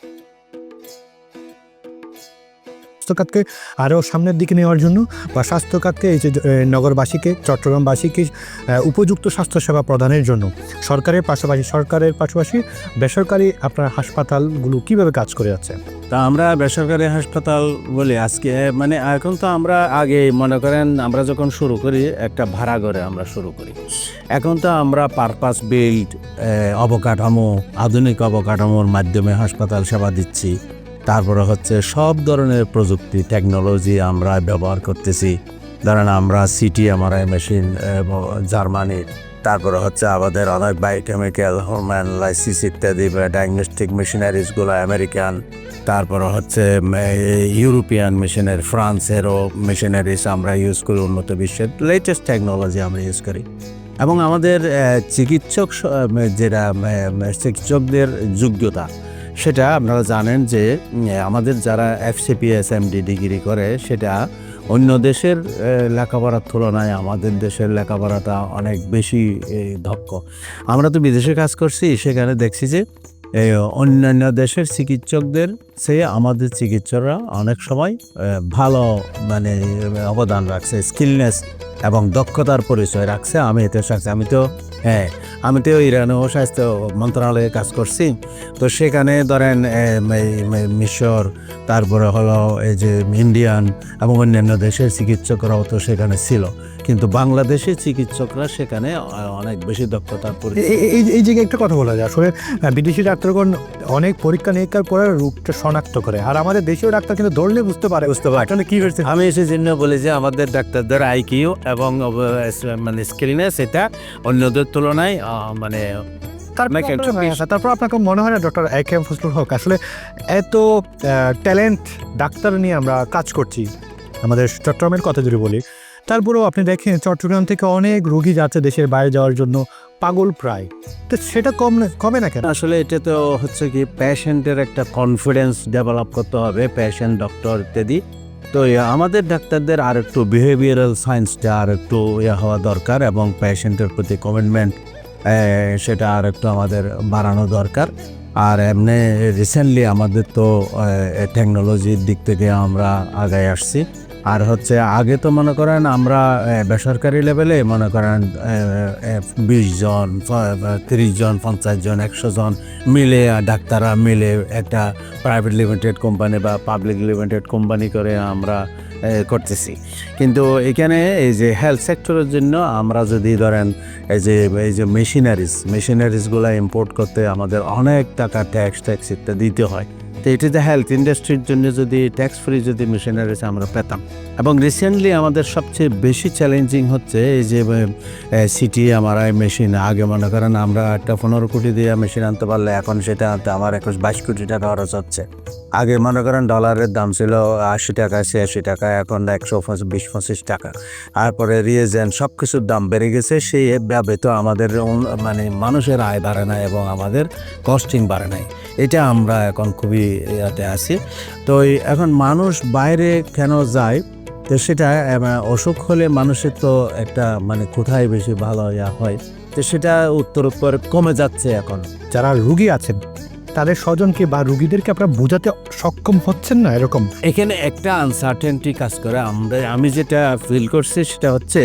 Thank you. স্বাস্থ্যখাতকে আরও সামনের দিকে নেওয়ার জন্য বা স্বাস্থ্যখাতকে এই যে নগরবাসীকে, চট্টগ্রামবাসীকে উপযুক্ত স্বাস্থ্যসেবা প্রদানের জন্য। সরকারের পাশাপাশি সরকারের পাশাপাশি বেসরকারি আপনার হাসপাতালগুলো কীভাবে কাজ করে যাচ্ছে? তা আমরা বেসরকারি হাসপাতাল বলি আজকে মানে এখন তো আমরা আগে মনে করেন আমরা যখন শুরু করি, একটা ভাড়া ঘরে আমরা শুরু করি। এখন তো আমরা পারপাস বিল্ড অবকাঠামো, আধুনিক অবকাঠামোর মাধ্যমে হাসপাতাল সেবা দিচ্ছি। তারপরে হচ্ছে সব ধরনের প্রযুক্তি টেকনোলজি আমরা ব্যবহার করতেছি। ধরেন আমরা সিটি এমআরআই মেশিন জার্মানি তারপরে হচ্ছে আমাদের অনেক বায়োকেমিক্যাল হরম্যান লাইসিস ইত্যাদি ডায়াগনস্টিক মেশিনারিজগুলো আমেরিকান। তারপরে হচ্ছে ইউরোপিয়ান মেশিনারি, ফ্রান্সেরও মেশিনারিজ আমরা ইউজ করি উন্নত বিশ্বের। লেটেস্ট টেকনোলজি আমরা ইউজ করি। এবং আমাদের চিকিৎসক যেটা চিকিৎসকদের যোগ্যতা সেটা আপনারা জানেন যে আমাদের যারা এফসিপিএস এমডি ডিগ্রি করে, সেটা অন্য দেশের লেখাপড়ার তুলনায় আমাদের দেশের লেখাপড়াটা অনেক বেশি দক্ষ। আমরা তো বিদেশে কাজ করছি, সেখানে দেখছি যে অন্যান্য দেশের চিকিৎসকদের চেয়ে আমাদের চিকিৎসকরা অনেক সময় ভালো মানে অবদান রাখছে স্কিলনেস এবং দক্ষতার পরিচয় রাখছে। আমি এতে সাথে আমি তো হ্যাঁ আমি তো ইরানেও স্বাস্থ্য মন্ত্রণালয়ে কাজ করছি। তো সেখানে ধরেন মিশর তারপরে হলো এই যে ইন্ডিয়ান এবং অন্যান্য দেশের চিকিৎসকরাও তো সেখানে ছিল। কিন্তু বাংলাদেশের চিকিৎসকরা সেখানে অনেক বেশি দক্ষতার এই এই জায়গায় একটা কথা বলা যায়। আসলে বিদেশি ডাক্তারগণ অনেক পরীক্ষা নিরীক্ষার পরে রোগটা শনাক্ত করে। আর আমাদের দেশীয় ডাক্তার কিন্তু ধরলে বুঝতে পারে বুঝতে পারে। কি হয়েছে। আমি এসে জন্য বলি যে আমাদের ডাক্তারদের আইকিউ এবং মানে স্কিলনেস এটা অন্যদের তুলনায় মানে তারপর আপনাকে মনে হয় না doctor A K M Fazlul Haque আসলে এত ট্যালেন্ট ডাক্তার নিয়ে আমরা কাজ করছি আমাদের চট্টগ্রামের কথা যদি বলি তারপরেও আপনি দেখেন চট্টগ্রাম থেকে অনেক রোগী যাচ্ছে দেশের বাইরে যাওয়ার জন্য পাগল প্রায়। তো সেটা কম না- কমে না কেন? আসলে এটা তো হচ্ছে কি পেশেন্টের একটা কনফিডেন্স ডেভেলপ করতে হবে পেশেন্ট ডক্টর ইত্যাদি তো আমাদের ডাক্তারদের আর একটু বিহেভিয়ারাল সায়েন্সটা আর একটু ইয়ে হওয়া দরকার এবং পেশেন্টের প্রতি কমিটমেন্ট সেটা আর একটু আমাদের বাড়ানো দরকার। আর এমনি রিসেন্টলি আমাদের তো টেকনোলজির দিক থেকে আমরা আগায় আসছি। আর হচ্ছে আগে তো মনে করেন আমরা বেসরকারি লেভেলে মনে করেন বিশ জন তিরিশ জন, পঞ্চাশ জন, একশো জন মিলে ডাক্তাররা মিলে একটা প্রাইভেট লিমিটেড কোম্পানি বা পাবলিক লিমিটেড কোম্পানি করে আমরা করতেছি। কিন্তু এখানে এই যে হেলথ সেক্টরের জন্য আমরা যদি ধরেন, এই যে এই যে মেশিনারিজ মেশিনারিজগুলো ইম্পোর্ট করতে আমাদের অনেক টাকা ট্যাক্স ট্যাক্স ইত্যাদি দিতে হয়। তো এটিতে হেলথ ইন্ডাস্ট্রির জন্য যদি ট্যাক্স ফ্রি যদি মেশিনারিস আমরা পেতাম। এবং রিসেন্টলি আমাদের সবচেয়ে বেশি চ্যালেঞ্জিং হচ্ছে এই যে সিটি আমার আই মেশিন আগে মনে করেন আমরা একটা পনেরো কোটি দিয়ে মেশিন আনতে পারলে এখন সেটা আনতে আমার একুশ বাইশ কোটি টাকা খরচ হচ্ছে। আগে মনে করেন ডলারের দাম ছিল আশি টাকা, ছিয়াশি টাকা, এখন একশো বিশ পঁচিশ টাকা। তারপরে রিয়েজেন্ট সব কিছুর দাম বেড়ে গেছে, সেই ভাবে তো আমাদের মানে মানুষের আয় বাড়ে না এবং আমাদের কস্টিং বাড়ে নাই। এটা আমরা এখন খুবই ইয়াতে আছি। তো এখন মানুষ বাইরে কেন যায়? তো সেটা অসুখ হলে মানুষের তো একটা মানে কোথায় বেশি ভালো ইয়া হয় তো সেটা উত্তর উত্তর কমে যাচ্ছে এখন। যারা রুগী আছেন তাদের স্বজনকে বা রুগীদেরকে আপনারা বোঝাতে সক্ষম হচ্ছেন না এরকম? এখানে একটা আনসার্টেনটি কাজ করে। আমরা আমি যেটা ফিল করছি সেটা হচ্ছে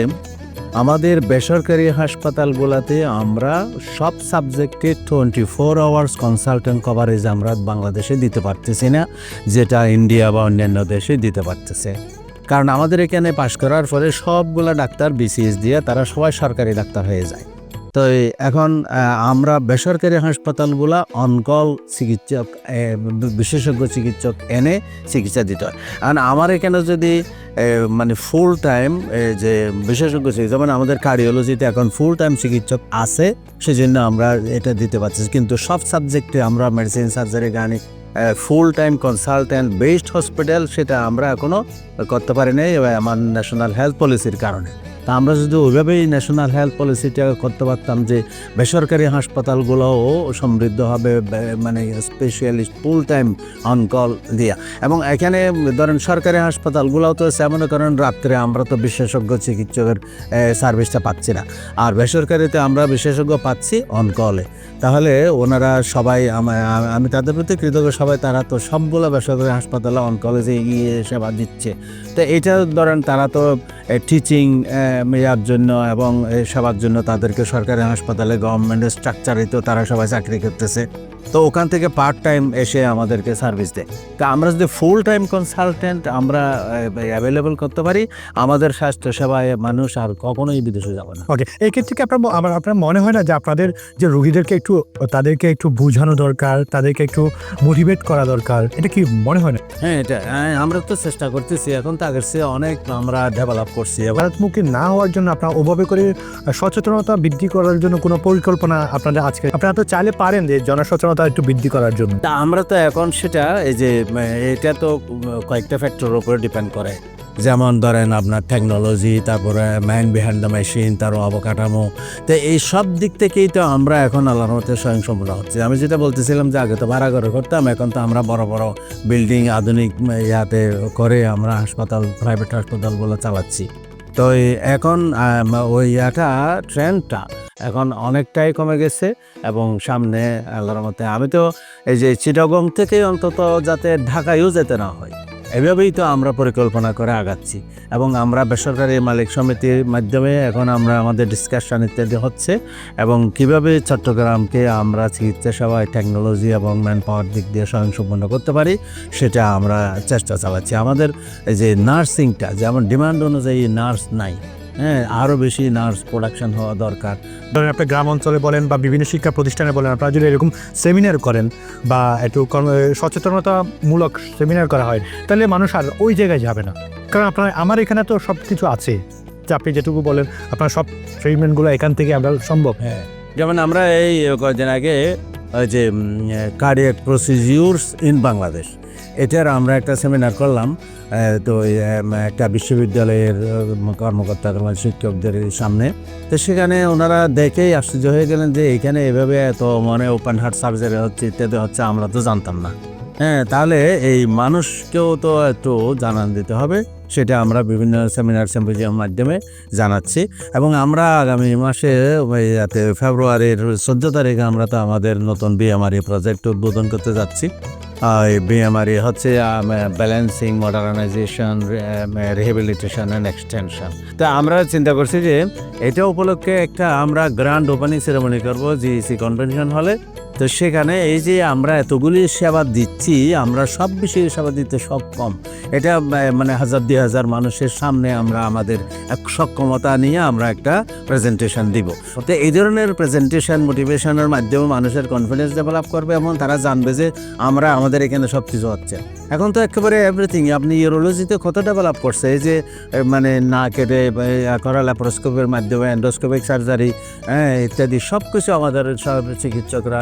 আমাদের বেসরকারি হাসপাতালগুলোতে আমরা সব সাবজেক্টে twenty four hours consultant coverage আমরা বাংলাদেশে দিতে পারতেছি না যেটা ইন্ডিয়া বা অন্যান্য দেশে দিতে পারতেছে। কারণ আমাদের এখানে পাশ করার পরে সবগুলা ডাক্তার বিসিএস দিয়ে তারা সবাই সরকারি ডাক্তার হয়ে যায়। তো এখন আমরা বেসরকারি হাসপাতালগুলা অনকল চিকিৎসক বিশেষজ্ঞ চিকিৎসক এনে চিকিৎসা দিতে হয়। আর আমার এখানে যদি মানে ফুল টাইম যে বিশেষজ্ঞ চিকিৎসক, যেমন আমাদের কার্ডিওলজিতে এখন ফুল টাইম চিকিৎসক আছে, সেজন্য আমরা এটা দিতে পারছি কিন্তু সব সাবজেক্টে আমরা medicine surgery Ghani full time consultant based hospital সেটা আমরা এখনও করতে পারি নাই আমার ন্যাশনাল হেলথ পলিসির কারণে। তা আমরা যদি ওইভাবেই ন্যাশনাল হেলথ পলিসিটা করতে পারতাম যে বেসরকারি হাসপাতালগুলোও সমৃদ্ধ হবে মানে specialist full time on call দিয়া। এবং এখানে ধরেন সরকারি হাসপাতালগুলোও তো সে কারণ রাত্রে আমরা তো বিশেষজ্ঞ চিকিৎসকের সার্ভিসটা পাচ্ছি না। আর বেসরকারিতে আমরা বিশেষজ্ঞ পাচ্ছি অন কলে তাহলে ওনারা সবাই আমি তাদের প্রতি কৃতজ্ঞ, সবাই তারা তো সবগুলো বেসরকারি হাসপাতালে অন কলেজে গিয়ে সেবা দিচ্ছে। তো এটা ধরেন তারা তো টিচিং ইয়ার জন্য এবং এ, সেবার জন্য তাদেরকে সরকারি হাসপাতালে গভর্নমেন্টের স্ট্রাকচারে তো তারা সবাই চাকরি করতেছে। তো ওখান থেকে পার্ট টাইম এসে আমাদেরকে সার্ভিস দেয়। তা আমরা যদি ফুল টাইম কনসালটেন্ট আমরা অ্যাভেলেবল করতে পারি আমাদের স্বাস্থ্য সেবায় মানুষ আর কখনোই বিদেশে যাবে না। ওকে এই ক্ষেত্রে কি আপনার আমার আপনার মনে হয় না যে আপনাদের যে রুগীদেরকে একটু তাদেরকে একটু বোঝানো দরকার তাদেরকে একটু মোটিভেট করা দরকার এটা কি মনে হয় না? হ্যাঁ এটা হ্যাঁ, আমরা তো চেষ্টা করতেছি এখন তো আগের চেয়ে অনেক আমরা ডেভেলপ করছি। ভারতমুখী না হওয়ার জন্য আপনার ওভাবে করে সচেতনতা বৃদ্ধি করার জন্য কোনো পরিকল্পনা আপনাদের আজকে, আপনারা তো চাইলে পারেন যে জনসচেতনতা একটু বৃদ্ধি করার জন্য। তা আমরা তো এখন সেটা, এই যে এটা তো কয়েকটা ফ্যাক্টরের উপরে ডিপেন্ড করে। যেমন ধরেন আপনার টেকনোলজি তারপরে ম্যান বিহাইন্ড দ্য মেশিন তার অবকাঠামো। তো এই সব দিক থেকেই তো আমরা এখন আল্লাহর মধ্যে স্বয়ংসম্পূর্ণ হচ্ছে। আমি যেটা বলতেছিলাম যে আগে তো ভাড়া ঘরে করতাম, এখন তো আমরা বড় বড় বিল্ডিং আধুনিক ইয়াতে করে আমরা হাসপাতাল প্রাইভেট হাসপাতালগুলো চালাচ্ছি। তো এখন ওই একটা ট্রেন্ডটা এখন অনেকটাই কমে গেছে এবং সামনে আল্লাহর মতে আমি তো এই যে চিটাগং থেকে অন্তত যাতে ঢাকায়ও যেতে না হয়। এভাবেই তো আমরা পরিকল্পনা করে আগাচ্ছি এবং আমরা বেসরকারি মালিক সমিতির মাধ্যমে এখন আমরা আমাদের ডিসকাশন ইত্যাদি হচ্ছে এবং কীভাবে চট্টগ্রামকে আমরা চিকিৎসা সেবায় টেকনোলজি এবং ম্যান পাওয়ার দিক দিয়ে স্বয়ংসম্পন্ন করতে পারি, সেটা আমরা চেষ্টা চালাচ্ছি। আমাদের এই যে নার্সিংটা যেমন ডিমান্ড অনুযায়ী নার্স নাই হ্যাঁ আরও বেশি নার্স প্রোডাকশন হওয়া দরকার। ধরেন আপনি গ্রাম অঞ্চলে বলেন বা বিভিন্ন শিক্ষা প্রতিষ্ঠানে বলেন আপনারা যদি এরকম সেমিনার করেন বা একটু কর্ম- সচেতনতামূলক সেমিনার করা হয় তাহলে মানুষ আর ওই জায়গায় যাবে না। কারণ আপনার আমার এখানে তো সব কিছু আছে। যে আপনি যেটুকু বলেন আপনার সব ট্রিটমেন্টগুলো এখান থেকে আমরা সম্ভব। হ্যাঁ যেমন আমরা এই কয়েকদিন আগে যে কার্ডিয়াক প্রসিজিউরস ইন বাংলাদেশ এটার আমরা একটা সেমিনার করলাম তো একটা বিশ্ববিদ্যালয়ের কর্মকর্তা শিক্ষকদের সামনে। তো সেখানে ওনারা দেখেই আশ্চর্য হয়ে গেলেন যে এখানে এভাবে এত মানে ওপেন হার্ট সার্জারি হচ্ছে, ইত্যাদি হচ্ছে, আমরা তো জানতাম না। হ্যাঁ তাহলে এই মানুষকেও তো একটু জানান দিতে হবে। সেটা আমরা বিভিন্ন সেমিনার সেম্পোজিয়াম মাধ্যমে জানাচ্ছি। এবং আমরা আগামী মাসে যাতে ফেব্রুয়ারির চোদ্দ তারিখে আমরা তো আমাদের নতুন বিএমআরই প্রজেক্ট উদ্বোধন করতে যাচ্ছি। এই বিএমআরই হচ্ছে balancing modernisation rehabilitation and extension তা আমরা চিন্তা করছি যে এটা উপলক্ষে একটা আমরা গ্র্যান্ড ওপেনিং সেরেমনি করব জিইসি কনভেনশন হলে তো সেখানে এই যে আমরা এতগুলি সেবা দিচ্ছি, আমরা সব বিষয়ে সেবা দিতে সক্ষম। এটা মানে হাজার, দুই হাজার মানুষের সামনে আমরা আমাদের এক সক্ষমতা নিয়ে আমরা একটা প্রেজেন্টেশন দিব। তো এই ধরনের প্রেজেন্টেশন মোটিভেশনের মাধ্যমে মানুষের কনফিডেন্স ডেভেলপ করবে এবং তারা জানবে যে আমরা আমাদের এখানে সব কিছু হচ্ছে। এখন তো একেবারে এভরিথিং আপনি ইউরোলজিতে কত ডেভেলপ করছে? এই যে মানে না কেটে করা ল্যাপারোস্কোপের মাধ্যমে এন্ডোস্কোপিক সার্জারি হ্যাঁ ইত্যাদি সব কিছু আমাদের চিকিৎসকরা